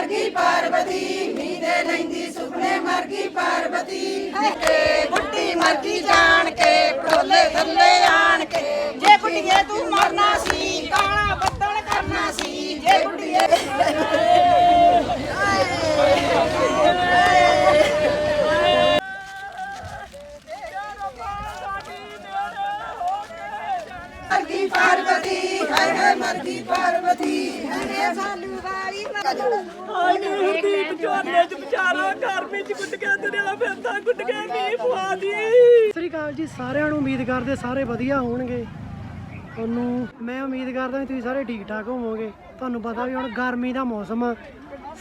ਮਰ ਗਈ ਪਾਰਵਤੀ ਨੀਂਦੇ ਲੈਂਦੀ ਸੁਪਨੇ ਮਰ ਗਈ ਪਾਰਵਤੀ ਤੇ ਬੁੱਢੀ ਮਰ ਗਈ ਜਾਣ ਕੇ ਢੋਲੇ ਥੱਲੇ ਆਣ ਕੇ। ਜੇ ਬੁੱਢੀਏ ਤੂੰ ਮਰਨਾ ਸੀ ਕਾਲਾ ਬੱਦਲ ਕਰਨਾ ਸੀ। ਜੇ ਬੁੱਢੀਏ ਮਰ ਗਈ ਪਾਰਵਤੀ ਹਰੇ ਸਾਲੂ ਵਾਲੀ ਹਾਏ ਨੀ ਝੋਨੇ ਚ ਵਿਚਾਰਾ ਘਰ ਵਿੱਚ ਗੁੱਟ ਕੇ ਦੁਨੀਆ ਫਿਰਦਾ ਗੁੱਟ ਕੇ ਮੀਂਹ ਪਵਾ ਦੀ। ਸਤਿ ਸ੍ਰੀ ਅਕਾਲ ਜੀ, ਸਾਰਿਆਂ ਨੂੰ ਉਮੀਦ ਕਰਦੇ ਸਾਰੇ ਵਧੀਆ ਹੋਣਗੇ। ਤੁਹਾਨੂੰ, ਮੈਂ ਉਮੀਦ ਕਰਦਾ ਵੀ ਤੁਸੀਂ ਸਾਰੇ ਠੀਕ ਠਾਕ ਹੋਵੋਗੇ। ਤੁਹਾਨੂੰ ਪਤਾ ਵੀ ਹੁਣ ਗਰਮੀ ਦਾ ਮੌਸਮ ਆ।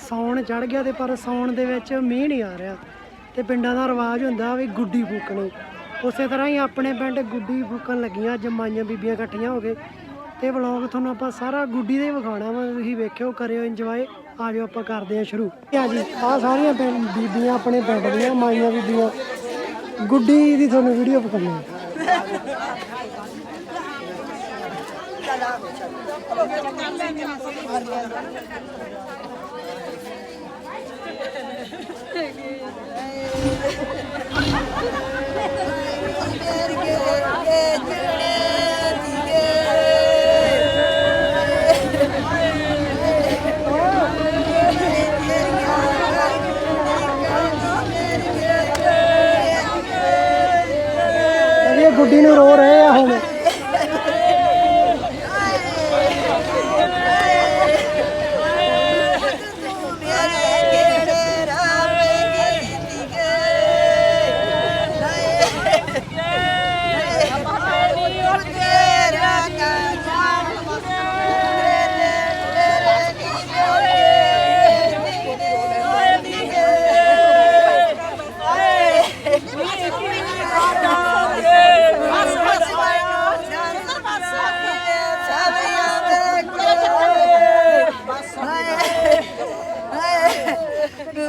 ਸੌਣ ਚੜ ਗਿਆ ਤੇ ਪਰ ਸੌਣ ਦੇ ਵਿੱਚ ਮੀਂਹ ਨਹੀਂ ਆ ਰਿਹਾ। ਤੇ ਪਿੰਡਾਂ ਦਾ ਰਿਵਾਜ ਹੁੰਦਾ ਵੀ ਗੁੱਡੀ ਫੂਕਣੀ। ਉਸੇ ਤਰ੍ਹਾਂ ਹੀ ਆਪਣੇ ਪਿੰਡ ਗੁੱਡੀ ਫੂਕਣ ਲੱਗੀਆਂ, ਜਮਾਈਆਂ ਬੀਬੀਆਂ ਇਕੱਠੀਆਂ ਹੋ ਕੇ। ਤੇ ਵਲੌਗ ਤੁਹਾਨੂੰ ਆਪਾਂ ਸਾਰਾ ਗੁੱਡੀ ਦੇ ਹੀ ਵਿਖਾਉਣਾ ਵਾ, ਤੁਸੀਂ ਵੇਖਿਓ, ਕਰਿਓ ਇੰਜੋਏ ਆਜੋ ਆਪਾਂ ਕਰਦੇ ਹਾਂ ਸ਼ੁਰੂ। ਆ ਜੀ ਆ ਸਾਰੀਆਂ ਪਿੰਡ ਬੀਬੀਆਂ ਆਪਣੇ ਪਿੰਡ ਦੀਆਂ, ਮਾਈਆਂ ਬੀਬੀਆਂ। ਗੁੱਡੀ ਦੀ ਤੁਹਾਨੂੰ ਵੀਡੀਓ ਵਿਖਾਉਣੀ ਹੈ ਇਹ ਗੁੱਡੀ ਨੂੰ ਰੋ ਰਹੇ ਆ ਹੁਣ।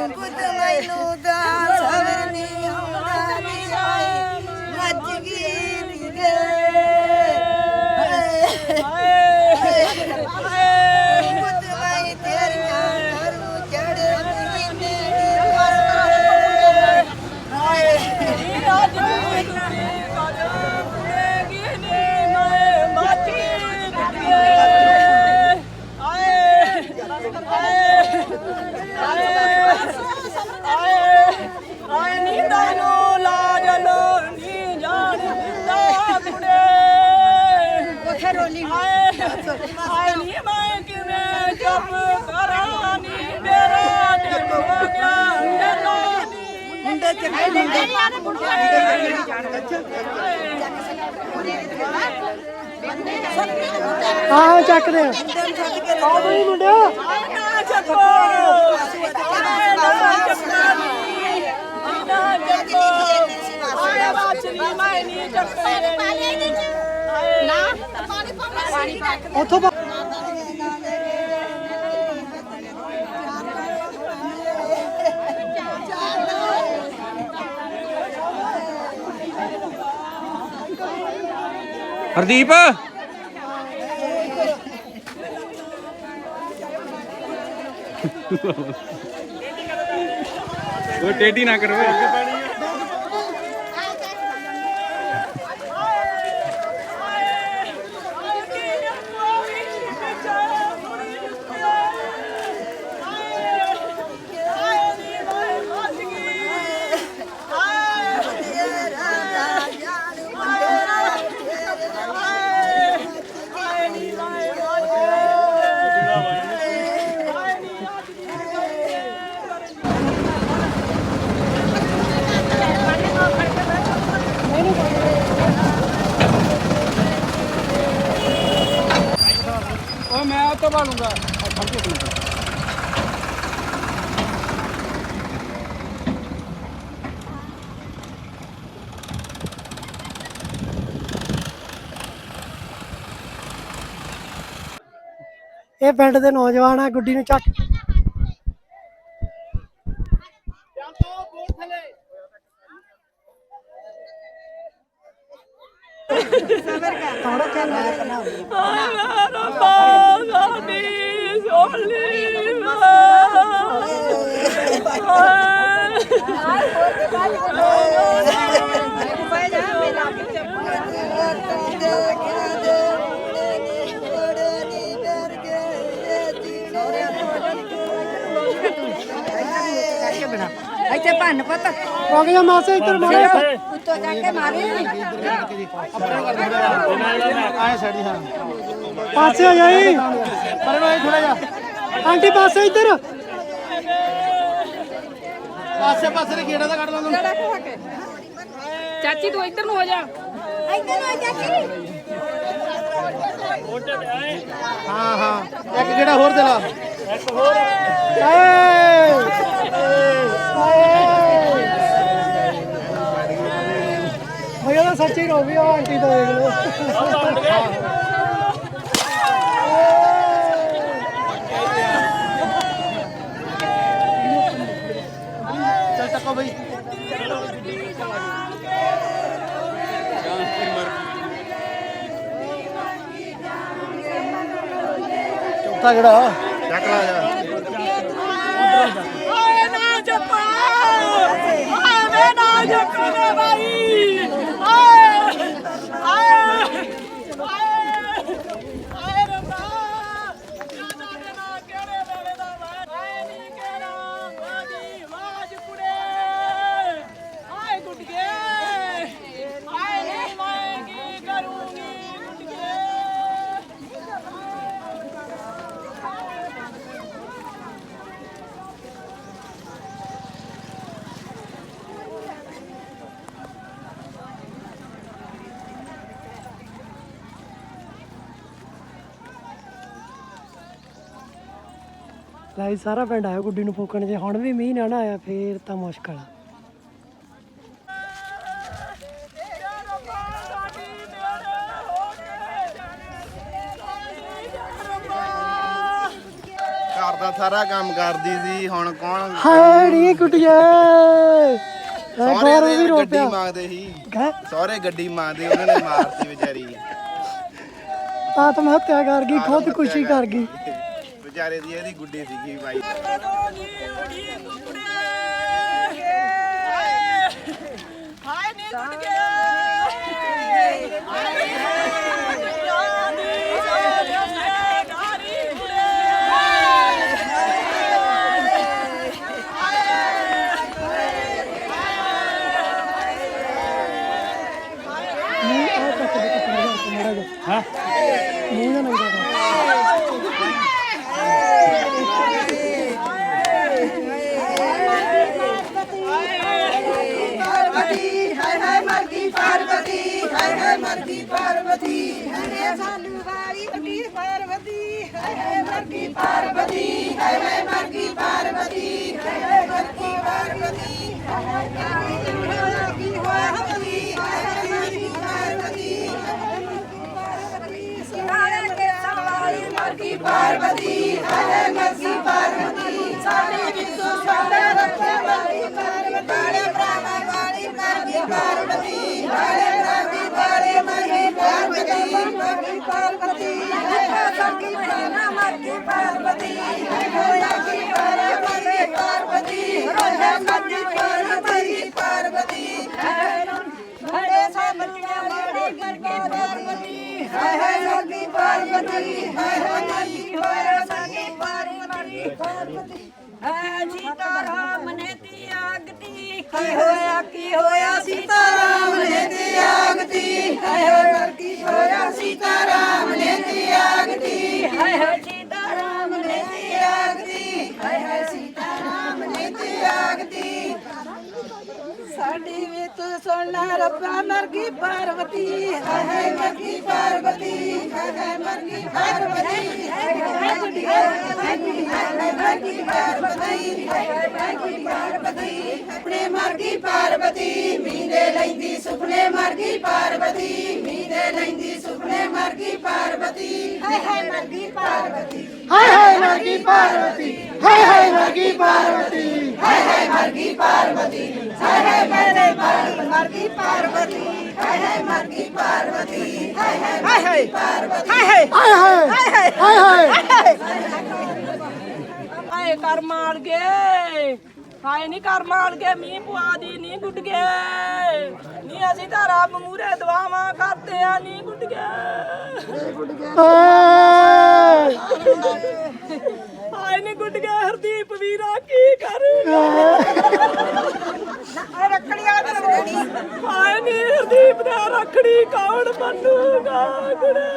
ਪੁੱਤ ਮੈਨੂੰ ਦਾ ਸਬਰ ਨਹੀਂ ਆਉਂਦਾ ਨੀ ਆਈ ਮੱਜ ਗਈ ਨੀ ਗੇ ਪੁੱਤ ਮੈਂ ਤੇਰੀਆਂ ਕਰੂ ਚੜੇ ਮਹੀਨੇ ਦੀ ਉੱਥੇ ਰੋਲੀ ਹਾਏ ਨੀ ਮੈਂ ਕਿਵੇਂ ਚੁੱਪ ਕਰਾਂ ਨੀ ਮੇਰਾ ਦਿਲ ਹੋ ਗਿਆ ਜਨਾ ਨੀ ਮੁੰਡੇ ਚੱਕੇ ਮੁੰਡੇ ਆਹ ਚੱਕਦੇ ਆ ਆਹ ਬਈ ਮੁੰਡਿਆ ਨਾ ਚੱਕੋ ਨਾ ਚੱਕੋ ਨੀ ਨਾ ਚੱਕੋ ਹਾਏ ਬਾਚਰੀ ਮੈਂ ਨੀ ਚੱਕੋ ਉੱਥੋਂ ਹਰਦੀਪ। ਉਹ ਟੇਢੀ ਨਾ ਕਰੋ। ਤੋਂ ਬਾਲੂੰਗਾ ਇਹ ਪਿੰਡ ਦੇ ਨੌਜਵਾਨ ਆ ਗੁੱਡੀ ਨੂੰ ਚੱਕ ਥੋੜਾ ਚੱਲ ਰੱਬਾ ਸਾਡੀ ਸੋਲੀ ਇੱਥੇ ਭੰਨ ਪੁੱਤ। ਰੁਕ ਜਾ ਮਾਸੇ ਇੱਧਰ ਮਾਰੇ ਉੱਤੋਂ ਜਾ ਕੇ ਮਾਰੀ। ਆਏ ਸਾਡੀ ਹਾਂ ਪਾਸੇ ਆ ਜਾਈ। ਪਰ ਨੂੰ ਥੋੜਾ ਜਿਹਾ। ਆਂਟੀ ਪਾਸੇ ਇੱਧਰ। ਪਾਸੇ ਪਾਸੇ ਦੇ ਗੇੜਾ ਦਾ ਕੱਢ ਲਾਂ ਤੂੰ ਚਾਚੀ ਤੂੰ ਇੱਧਰ ਨੂੰ ਹੋ ਜਾ। ਇੱਧਰ ਆ ਜਾ ਕੇ ਹਾਂ ਹਾਂ। ਇੱਕ ਗੇੜਾ ਹੋਰ ਦੇ ਲਾ। ਭਈਆ ਤਾਂ ਸੱਚੀ ਰੋ ਵੀ ਆਂਟੀ ਤੋਂ ਦੇਖ ਲਓ। తగడా ਲਾਈ ਸਾਰਾ ਪਿੰਡ ਆਇਆ ਗੁੱਡੀ ਨੂੰ ਫੂਕਣ ਜੇ। ਹੁਣ ਵੀ ਮੀਂਹ ਨਾ ਨਾ ਆਇਆ ਫੇਰ ਤਾਂ ਮੁਸ਼ਕਲ ਆ। ਘਰ ਦਾ ਸਾਰਾ ਕੰਮ ਕਰਦੀ ਸੀ ਹੁਣ ਕੌਣ ਹਾਏ ਨੀ ਕੁੱਟੀਏ ਸਾਰੇ ਵੀ ਰੋ ਗੱਡੀ ਪਿਆ ਮੰਗਦੇ ਸੀ। ਹੈਂ? ਸਾਰੇ ਗੱਡੀ ਮੰਗਦੇ ਉਹਨਾਂ ਨੇ ਮਾਰਤੀ ਵਿਚਾਰੀ। ਆਤਮ ਹੱਤਿਆ ਕਰ ਗਈ ਖੁਦ ਖੁਸ਼ੀ ਕਰ ਗਈ। ਵਿਚਾਰੇ ਦੀ ਇਹਦੀ ਗੁੱਡੀ ਸੀਗੀ ਬਾਈ। ਹਾਏ ਨੀ ਟੁੱਟ ਗਿਆ ਹਾਏ ਨੀ ਜਾਨੀ ਸਾਰੇ ਗਾਰੀ ਕੁੜੇ ਮੂੰਹ ਆ ਤੱਕ ਦੇ ਕੱਪੜੇ ਦਾ ਮੜਾ ਜਾ ਹਾਂ ਮੂੰਹ ਨਾ ਨੰਗਾ ਕਰ ਪਾਰਵਤੀ ਹਾਏ ਹਾਏ ਮਰ ਗਈ ਪਾਰਵਤੀ ਗਈ ਪਾਰਵਤੀ ਹਾਏ ਸਾਲੂ ਵਾਲੀ ਮਰ ਪਾਰਵਤੀ ਮਰ ਗਈ ਪਾਰਵਤੀ ਮਰ ਗਈ ਪਾਰਵਤੀ ਮਰ ਗਈ ਪਾਰਵਤੀ ਹਾਏ ਮਰ ਗਈ ਪਾਰਵਤੀ ਸਿਨਾਰੇ ਕੇ ਸਵਾਲੀ ਪਾਰਵਤੀ ਪਾਰਵਤੀ ਸਾਡੇ ਵਿੱਚੋਂ ਸਾਡੇ ਰੱਖੇ ਵਾਲੀ ਪਾਰਵਤੀ ਬਾਲੇ ਬ੍ਰਾਹਮਾ ਵਾਲੀ ਮਰ ਪਾਰਵਤੀ ਬਾਲੇ ਬ੍ਰਾਹਮੀ ਵਾਲੀ ਮਰ ਗਈ ਪਾਰਵਤੀ ਮਰ ਪਾਰਵਤੀ ਹਾਏ ਕੀ ਬ੍ਰਾਹਮਾ ਮਰ ਗਈ ਪਾਰਵਤੀ ਹੋਇਆ ਕੀ ਹੋਇਆ ਮਰ ਗਈ ਪਾਰਵਤੀ ਹੋਇਆ ਮਰ ਗਈ ਪਾਰਵਤੀ ਪਾਰਵਤੀ ਬੜੇ ਸਾਬਤੀਆਂ ਬੜੇ ਕਰਕੇ ਪਾਰਵਤੀ ਹਾਏ ਹਾਏ ਸਾਡੀ ਪਾਰਵਤੀ ਹਾਏ ਹਾਏ ਮਰਦੀ ਪਾਰਵਤੀ ਪਾਰਵਤੀ ਹੈ ਸੀਤਾ ਰਾਮ ਨੇ ਤਿਆਗਤੀ ਕੀ ਹੋਇਆ ਕੀ ਹੋਇਆ ਸੀਤਾ ਰਾਮ ਨੇ ਤਿਆਗਤੀ ਹਾਏ ਹਾਏ ਕੀ ਹੋਇਆ ਸੀਤਾ ਰਾਮ ਨੇ ਤਿਆਗਤੀ ਹਾਏ ਹਾਏ ਸਾਡੀ ਵਿੱਚ ਤੂੰ ਰੱਬਾ ਮਰ ਪਾਰਵਤੀ ਹਾਏ ਹਾਏ ਪਾਰਵਤੀ ਹਾਏ ਹਾਏ ਪਾਰਵਤੀ ਹਾਏ ਹਾਏ ਪਾਰਵਤੀ ਹਾਏ ਹਾਏ ਪਾਰਵਤੀ ਹਾਏ ਹਾਏ ਪਾਰਵਤੀ ਆਪਣੇ ਮਰ ਪਾਰਵਤੀ ਮੀਂਦੇ ਲੈਂਦੀ ਸੁਪਨੇ ਮਰਗੀ ਪਾਰਵਤੀ ਮੀਂਦੇ ਲੈਂਦੀ ਸੁਪਨੇ ਮਰਗੀ ਪਾਰਵਤੀ ਹਾਏ ਹਾਏ ਮਰ ਪਾਰਵਤੀ ਹਾਏ ਹਾਏ ਮਰ ਪਾਰਵਤੀ ਹਾਏ ਹਾਏ ਮਰ ਪਾਰਵਤੀ ਹਾਏ ਹਾਏ ਮਰ ਪਾਰਵਤੀ ਹਾਏ ਹਾਏ ਮੇਰੇ ਮਰ ਮਰ ਗਈ ਪਾਰਵਤੀ ਹਾਏ ਹਾਏ ਮਰ ਗਈ ਪਾਰਵਤੀ। ਹਾਏ ਹਾਏ ਹਾਏ ਹਾਏ ਪਾਰਵਤੀ ਹਾਏ ਹਾਏ ਹਾਏ ਹਾਏ ਹਾਏ ਆਏ ਕਰ ਮਾਰ ਗਏ ਹਾਏ ਨਹੀਂ ਕਰ ਮਾਰ ਕੇ ਮੀਂਹ ਪਵਾ ਦੀ ਨਹੀਂ ਗੁੱਟ ਗਏ ਨਹੀਂ ਅਸੀਂ ਤਾਂ ਰੱਬ ਮੂਰੇ ਦੁਆਵਾਂ ਕਰਦੇ ਆ ਨਹੀਂ ਗੁੱਟ ਗਏ ਹਾਏ ਨਹੀਂ ਗੁੱਟ ਗਿਆ ਹਰਦੀਪ ਵੀਰਾ ਕੀ ਕਰੇਗਾ ਰੱਖੜੀ ਵਾਲਾ ਹਾਏ ਨੀ ਹਰਦੀਪ ਦਾ ਰੱਖੜੀ ਕੌਣ ਬੰਨੂਗਾ ਕੁੜੇ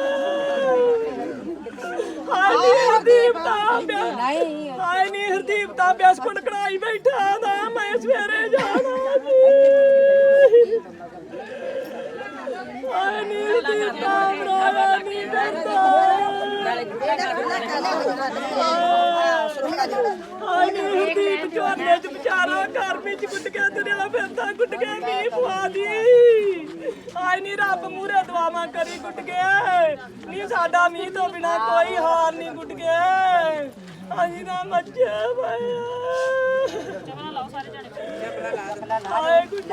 ਹਾਏ ਨੀ ਹਰਦੀਪ ਦਾ ਨਹੀਂ। ਹਾਏ ਨੀ ਹਰਦੀਪ ਦਾ ਬਿਸਕੁਟ ਕਢਾਈ ਬੈਠਾ ਦਾ ਮੈਂ ਸਵੇਰੇ ਜਾਣਾ ਜੀ ਹਾਏ ਨੀ ਹਰਦੀਪ ਦਾ ਨਹੀਂ ਕਰਦਾ ਨੀ ਹਰਦੀਪ ਝੋਨੇ ਚ ਵਿਚਾਰਾ ਗਰਮੀ ਚ ਗੁੱਟ ਕੇ ਦੁਨੀਆ ਫਿਰਦਾ ਗੁੱਟ ਕੇ ਮੀਂਹ ਪਵਾ ਦੀ ਹਾਏ ਨੀ ਰੱਬ ਮੂਰੇ ਦੁਆਵਾਂ ਕਰੀ ਗੁੱਟ ਕੇ ਨੀ ਸਾਡਾ ਮੀਂਹ ਤੋਂ ਬਿਨਾ ਕੋਈ ਹਾਲ ਨਹੀਂ ਗੁੱਟ ਕੇ ਅਸੀਂ ਤਾਂ ਮੱਚੇ ਪਏ ਹਾਏ ਗੁੱਟ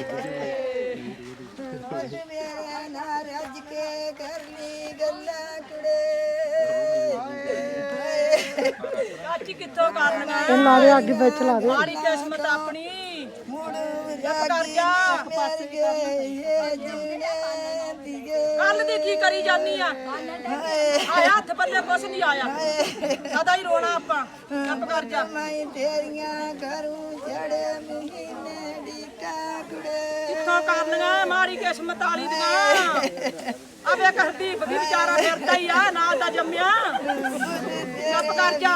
ਕਿੱਥੋਂ ਲਾ ਦੇ ਅੱਗ ਵਿੱਚ ਲਾ ਦੇ। ਮਾੜੀ ਕਿਸਮਤ ਆਪਣੀ। ਕਰ ਜਾ। ਕੱਲ ਦੀ ਕੀ ਕਰੀ ਜਾਨੀ ਆ? ਆਇਆ ਹੱਥ ਪੱਲੇ ਕੁਛ ਨਹੀਂ ਆਇਆ। ਸਦਾ ਹੀ ਰੋਣਾ ਆਪਾਂ। ਚੁੱਪ ਕਰ ਜਾ। ਮੈਂ ਤੇਰੀਆਂ ਘਰੋਂ ਚੜੇ ਮਹੀਨੇ ਦੀ ਕਾਕੜੇ ਕਿੱਥੋਂ ਕਰਨੀਆਂ? ਮਾੜੀ ਕਿਸਮਤ ਵਾਲੀ ਦੀਆਂ। ਆ ਵੇਖ ਹਰਦੀਪ ਵੀ ਵਿਚਾਰਾ ਫਿਰਦਾ ਹੀ ਆ ਨਾਲ ਦਾ ਜੰਮਿਆ। ਚੁੱਪ ਕਰ ਜਾ।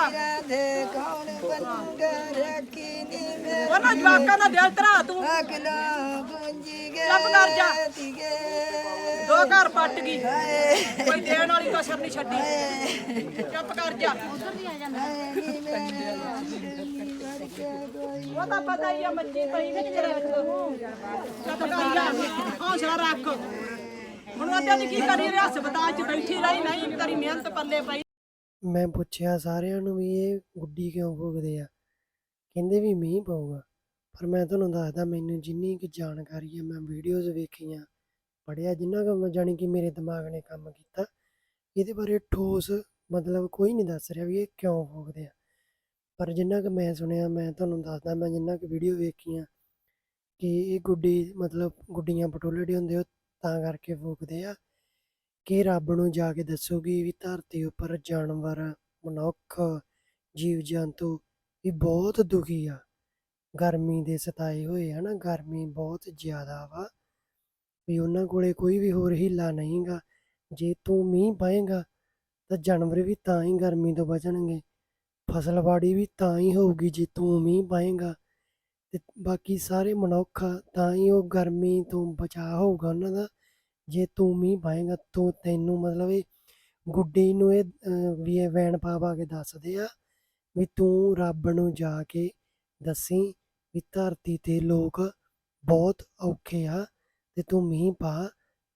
ਦੇ ਕੌਣ ਬਣੂਗਾ ਰੱਖੀ ਨੀ ਮੈਂ ਉਹਨਾਂ ਜਵਾਕਾਂ ਦਾ ਦਿਲ ਧਰਾ ਤੂੰ। ਅਗਲਾ ਗੁੰਜੀ ਗਏ ਚੁੱਪ ਕਰ ਜਾ। ਦੋ ਘਰ ਪੱਟ ਗਈ। ਕੋਈ ਦੇਣ ਵਾਲੀ ਕਸਰ ਨਹੀਂ ਛੱਡੀ। ਚੁੱਪ ਕਰ ਜਾ। ਉਹ ਤਾਂ ਪਤਾ ਹੀ ਆ ਮੱਛੀ ਪਈ ਵਿੱਚ ਤੇਰੇ ਚੁੱਪ ਕਰ ਜਾ। ਹੌਸਲਾ ਰੱਖ। ਹੁਣ ਉਹਦੇ ਕੀ ਕਰੀ ਰਿਹਾ? ਹਸਪਤਾਲ 'ਚ ਬੈਠੀ ਰਹੀ, ਨਹੀਂ ਤੇਰੀ ਮਿਹਨਤ ਪੱਲੇ ਪਈ। ਮੈਂ ਪੁੱਛਿਆ ਸਾਰਿਆਂ ਨੂੰ ਵੀ ਇਹ ਗੁੱਡੀ ਕਿਉਂ ਫੂਕਦੇ ਆ? ਕਹਿੰਦੇ ਵੀ ਮੀਂਹ ਪਊਗਾ। ਪਰ ਮੈਂ ਤੁਹਾਨੂੰ ਦੱਸਦਾ ਮੈਨੂੰ ਜਿੰਨੀ ਕੁ ਜਾਣਕਾਰੀ ਹੈ ਮੈਂ ਵੀਡੀਓਜ਼ ਵੇਖੀਆਂ ਪੜਿਆ ਜਿੰਨਾ ਕੁ ਜਾਣੀ ਕਿ ਮੇਰੇ ਦਿਮਾਗ ਨੇ ਕੰਮ ਕੀਤਾ, ਇਹਦੇ ਬਾਰੇ ਠੋਸ ਮਤਲਬ ਕੋਈ ਨਹੀਂ ਦੱਸ ਰਿਹਾ ਵੀ ਇਹ ਕਿਉਂ ਫੂਕਦੇ ਆ। ਪਰ ਜਿੰਨਾ ਕੁ ਮੈਂ ਸੁਣਿਆ, ਮੈਂ ਤੁਹਾਨੂੰ ਦੱਸਦਾ, ਮੈਂ ਜਿੰਨਾ ਕੁ ਵੀਡੀਓ ਵੇਖੀਆਂ ਕਿ ਇਹ ਗੁੱਡੀ ਮਤਲਬ ਗੁੱਡੀਆਂ ਪਟੋਲੜੇ ਹੁੰਦੇ ਉਹ ਤਾਂ ਕਰਕੇ ਫੂਕਦੇ ਆ। ਕਿ ਰੱਬ ਨੂੰ ਜਾ ਕੇ ਦੱਸੋਗੀ ਵੀ ਧਰਤੀ ਉੱਪਰ ਜਾਨਵਰ ਮਨੁੱਖ ਜੀਵ ਜੰਤੂ ਵੀ ਬਹੁਤ ਦੁਖੀ ਆ। ਗਰਮੀ ਦੇ ਸਤਾਏ ਹੋਏ ਆ ਨਾ ਗਰਮੀ ਬਹੁਤ ਜ਼ਿਆਦਾ ਵਾ। ਵੀ ਉਹਨਾਂ ਕੋਲੇ ਕੋਈ ਵੀ ਹੋਰ ਹੀਲਾ ਨਹੀਂਗਾ। ਜੇ ਤੂੰ ਮੀਂਹ ਪਾਏਗਾ ਤਾਂ ਜਾਨਵਰ ਵੀ ਤਾਂ ਹੀ ਗਰਮੀ ਤੋਂ ਬਚਣਗੇ। ਫਸਲਬਾੜੀ ਵੀ ਤਾਂ ਹੀ ਹੋਊਗੀ ਜੇ ਤੂੰ ਮੀਂਹ ਪਾਏਗਾ। ਤੇ ਬਾਕੀ ਸਾਰੇ ਮਨੁੱਖ ਆ, ਤਾਂ ਹੀ ਉਹ ਗਰਮੀ ਤੋਂ ਬਚਾਅ ਹੋਊਗਾ ਉਹਨਾਂ ਦਾ। ਜੇ ਤੂੰ ਮੀਂਹ ਪਾਏਗਾ, ਤੂੰ ਤੈਨੂੰ ਮਤਲਬ ਇਹ ਗੁੱਡੀ ਨੂੰ ਇਹ ਵੀ ਇਹ ਵੈਣ ਪਾ ਪਾ ਕੇ ਦੱਸਦੇ ਆ ਵੀ ਤੂੰ ਰੱਬ ਨੂੰ ਜਾ ਕੇ ਦੱਸੀ ਵੀ ਧਰਤੀ ਤੇ ਲੋਕ ਬਹੁਤ ਔਖੇ ਆ ਤੇ ਤੂੰ ਮੀਂਹ ਪਾ,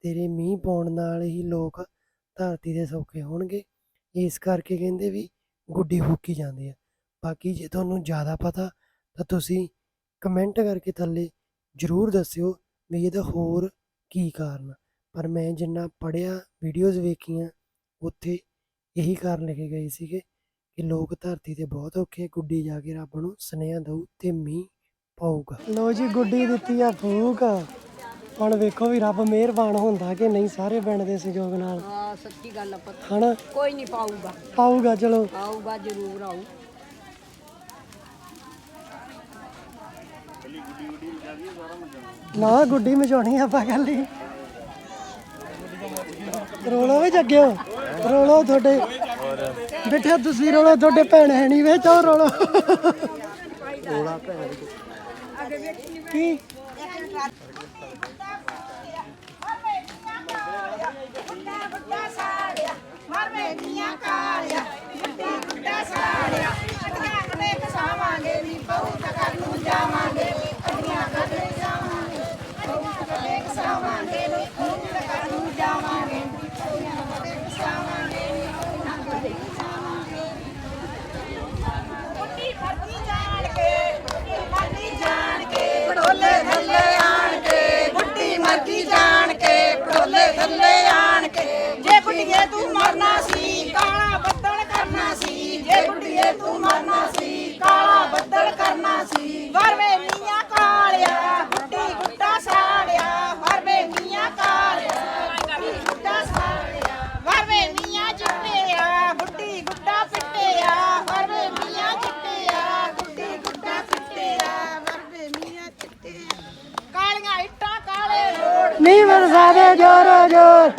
ਤੇਰੇ ਮੀਂਹ ਪਾਉਣ ਨਾਲ ਹੀ ਲੋਕ ਧਰਤੀ ਦੇ ਸੌਖੇ ਹੋਣਗੇ। ਇਸ ਕਰਕੇ ਕਹਿੰਦੇ ਵੀ ਗੁੱਡੀ ਫੂਕੀ ਜਾਂਦੀ ਆ। ਬਾਕੀ ਜੇ ਤੁਹਾਨੂੰ ਜ਼ਿਆਦਾ ਪਤਾ ਤਾਂ ਤੁਸੀਂ ਕਮੈਂਟ ਕਰਕੇ ਥੱਲੇ ਜ਼ਰੂਰ ਦੱਸਿਓ ਵੀ ਇਹਦਾ ਹੋਰ ਕੀ ਕਾਰਨ ਪਰ ਮੈਂ ਜਿੰਨਾ ਪੜਿਆ ਵੀਡੀਓਜ਼ ਵੇਖੀਆਂ ਉੱਥੇ ਇਹੀ ਕਾਰਨ ਲਿਖੇ ਗਏ ਸੀਗੇ ਕਿ ਲੋਕ ਧਰਤੀ ਤੇ ਬਹੁਤ ਔਖੇ ਗੁੱਡੀ ਜਾ ਕੇ ਰੱਬ ਨੂੰ ਸੁਨੇਹਾ ਦਊ ਤੇ ਮੀਂਹ ਪਾਊਗਾ। ਲੋ ਜੀ ਗੁੱਡੀ ਦਿੱਤੀ ਆ ਫੂਕ। ਹੁਣ ਵੇਖੋ ਵੀ ਰੱਬ ਮਿਹਰਬਾਨ ਹੁੰਦਾ ਕਿ ਨਹੀਂ ਸਾਰੇ ਪਿੰਡ ਦੇ ਸਹਿਯੋਗ ਨਾਲ। ਹਾਂ ਸੱਚੀ ਗੱਲ ਆ ਪਤਾ। ਹਨਾ? ਕੋਈ ਨਹੀਂ ਪਾਊਗਾ। ਪਾਊਗਾ ਚਲੋ। ਆਊਗਾ ਜ਼ਰੂਰ ਆਊ। ਨਾ ਗੁੱਡੀ ਮਚਾਉਣੀ ਆਪਾਂ ਕੱਲ ਹੀ। ਰੋਲੋ ਵੀ ਜੱਗਿਓ, ਰੋਲੋ ਤੁਹਾਡੇ। ਬੈਠਾ ਤੁਸੀਂ, ਰੋਲੋ ਤੁਹਾਡੇ ਭੈਣ ਹੈ ਨਹੀਂ ਵਿੱਚ ਉਹ ਰੋਲੋ। ਰੋਲਾ ਭੈਣ ਕੀ ਕਾਲਿਆ ਗੁੱਡੀ ਗੁੱਡਾ ਸਾੜਿਆ ਅਟਕਾਂ ਵੇਖ ਸਾਵਾਂਗੇ ਨੀ ਵਰਸਾ ਦੇ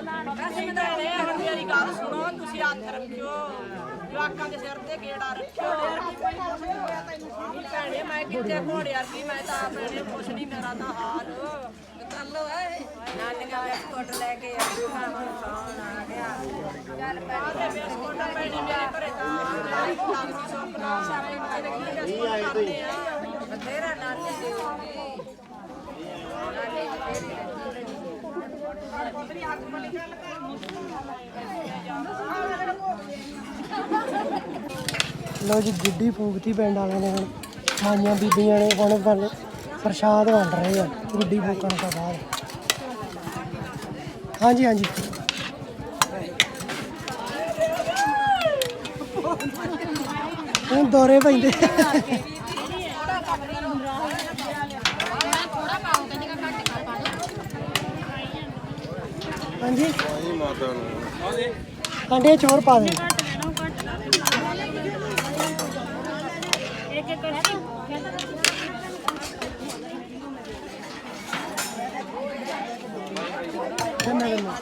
ਗੀਤ ਕਰਨ ਨੂੰ ਜਾਵਾਂਗੇ ਗੱਡੀਆਂ ਗੁੱਡੇ ਕਸਾਵਾਂਗੇ ਗੀਤ ਕਰਨ ਨੂੰ ਜਾਵਾਂਗੇ ਏ ਗੁੱਡੀਏ ਤੂੰ ਮਰਨਾ ਸੀ ਜਲਗਾ ਕਾਟਾ ਕਰਨਾ ਸੀ ਜੇ ਗੁੱਡੀਏ ਤੂੰ ਮਰਨਾ ਸੀ ਗਲੀਆ ਕਾਤੋਂ ਕਰਨਾ ਸੀ ਜੇ ਗੁੱਡੀਏ ਤੂੰ ਮਰਨਾ ਸੀ ਗਲੀਆ ਕਾਤੋਂ ਕਰਨਾ ਨਿੱਕੇ ਬੱਚੇ ਰੋਲ ਕੇ ਸਿੰਦਾ ਤੇਰਾ ਵਾਲੀ ਬੈਠੀ ਆ ਕੋਈ ਨਹੀਂ ਦੋ ਮੋਟੇ ਦੇ ਚੱਕ ਅਸੀਂ ਭੈਣੇ ਹੁਣ ਮੇਰੀ ਗੱਲ ਸੁਣੋ ਤੁਸੀਂ ਹੱਥ ਰੱਖਿਓ। ਜਵਾਕਾਂ ਦੇ ਸਿਰ ਤੇ ਗੇੜਾ ਰੱਖਿਓ। ਭੈਣੇ ਮੈਂ ਕਿੱਥੇ ਘੋੜੇ ਵਰਗੀ ਮੈਂ ਤਾਂ ਭੈਣੇ ਕੁਛ ਨਹੀਂ ਮੇਰਾ ਤਾਂ ਹਾਲ। ਚੱਲ ਓਏ ਨਾਨੀਆਂ ਬਿਸਕੁਟ ਲੈ ਕੇ ਆਉਂਦਾ ਹੁਣ ਸੌਣ ਆ ਗਿਆ। ਚੱਲ ਭੈਣੇ ਬਿਸਕੁਟ ਭੈਣੇ ਮੇਰੇ ਘਰੇ ਤਾਂ ਲੱਗ ਸੀ ਸੁਪਨਾ ਸਾਰੇ ਦੇ ਕੀ ਬਿਸਕੁਟ ਕਰਦੇ ਆ ਬਥੇਰਾ ਨਾਨੀ ਦੀ ਨਾਨੀ ਤੇਰੀ ਲੋ ਜੀ, ਗੁੱਡੀ ਫੂਕਤੀ ਪਿੰਡ ਵਾਲਿਆਂ ਨੇ ਹੁਣ। ਮਾਈਆਂ ਬੀਬੀਆਂ ਨੇ ਹੁਣ ਬਣ ਪ੍ਰਸ਼ਾਦ ਵੰਡ ਰਹੇ ਆ, ਗੁੱਡੀ ਫੂਕਣ ਤੋਂ ਬਾਅਦ। ਹਾਂਜੀ ਹਾਂਜੀ। ਹੁਣ ਦੌਰੇ ਪੈਂਦੇ। ਹਾਂਜੀ ਆਂਡੇ ਚੋਰ ਪਾ ਦੇ ਕਿੰਨਾ ਕਿੰਨਾ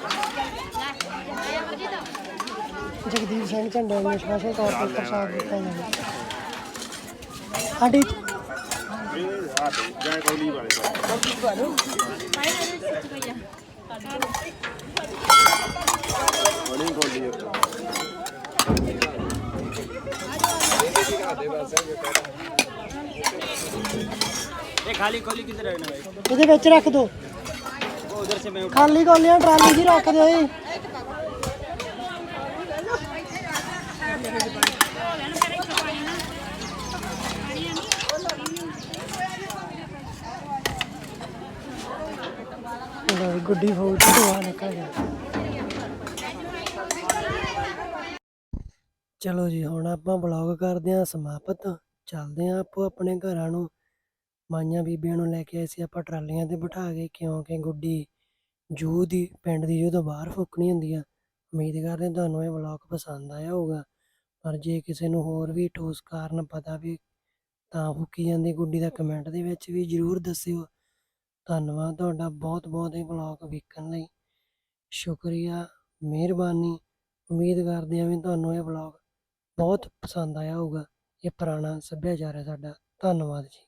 ਜਗਦੀਪ ਸਿੰਘ ਝੰਡੇ ਨੂੰ ਸਪੈਸ਼ਲ ਤੌਰ ਤੇ ਪ੍ਰਸਾਦ ਦਿੱਤਾ ਜਾਂਦਾ ਸਾਡੀ ਜੈ ਕੋਲੀ ਵਾਲੇ ਬਣੀ ਕੋਲੀ ਇਹਦੇ ਵਿੱਚ ਰੱਖ ਦੋ। ਖਾਲੀ ਕੋਲੀਆਂ ਟਰਾਲੀ 'ਚ ਰੱਖ ਦਿਓ ਜੀ। ਲਓ ਗੁੱਡੀ ਫੌਜ ਤੋਂ ਨਿਕਲ ਗਿਆ ਚਲੋ ਜੀ, ਹੁਣ ਆਪਾਂ ਬਲੌਗ ਕਰਦੇ ਹਾਂ ਸਮਾਪਤ। ਚੱਲਦੇ ਹਾਂ ਆਪੋ ਆਪਣੇ ਘਰਾਂ ਨੂੰ। ਮਾਈਆਂ ਬੀਬੀਆਂ ਨੂੰ ਲੈ ਕੇ ਆਏ ਸੀ ਆਪਾਂ ਟਰਾਲੀਆਂ ਤੇ ਬਿਠਾ ਕੇ, ਕਿਉਂਕਿ ਗੁੱਡੀ ਜੂ ਦੀ, ਪਿੰਡ ਦੀ ਜਦੋਂ ਬਾਹਰ ਫੁੱਕਣੀ ਹੁੰਦੀ ਆ। ਉਮੀਦ ਕਰਦੇ ਤੁਹਾਨੂੰ ਇਹ ਵਲੌਗ ਪਸੰਦ ਆਇਆ ਹੋਊਗਾ। ਪਰ ਜੇ ਕਿਸੇ ਨੂੰ ਹੋਰ ਵੀ ਠੋਸ ਕਾਰਨ ਪਤਾ ਵੀ ਤਾਂ ਫੁੱਕੀ ਜਾਂਦੀ ਗੁੱਡੀ ਦਾ ਕਮੈਂਟ ਦੇ ਵਿੱਚ ਵੀ ਜਰੂਰ ਦੱਸਿਓ। ਧੰਨਵਾਦ ਤੁਹਾਡਾ ਬਹੁਤ ਬਹੁਤ ਇਹ ਵਲੌਗ ਵੇਖਣ ਲਈ। ਸ਼ੁਕਰੀਆ, ਮਿਹਰਬਾਨੀ। ਉਮੀਦ ਕਰਦੇ ਹਾਂ ਵੀ ਤੁਹਾਨੂੰ ਇਹ ਵਲੌਗ ਬਹੁਤ ਪਸੰਦ ਆਇਆ ਹੋਊਗਾ, ਇਹ ਪੁਰਾਣਾ ਸੱਭਿਆਚਾਰ ਹੈ ਸਾਡਾ। ਧੰਨਵਾਦ ਜੀ।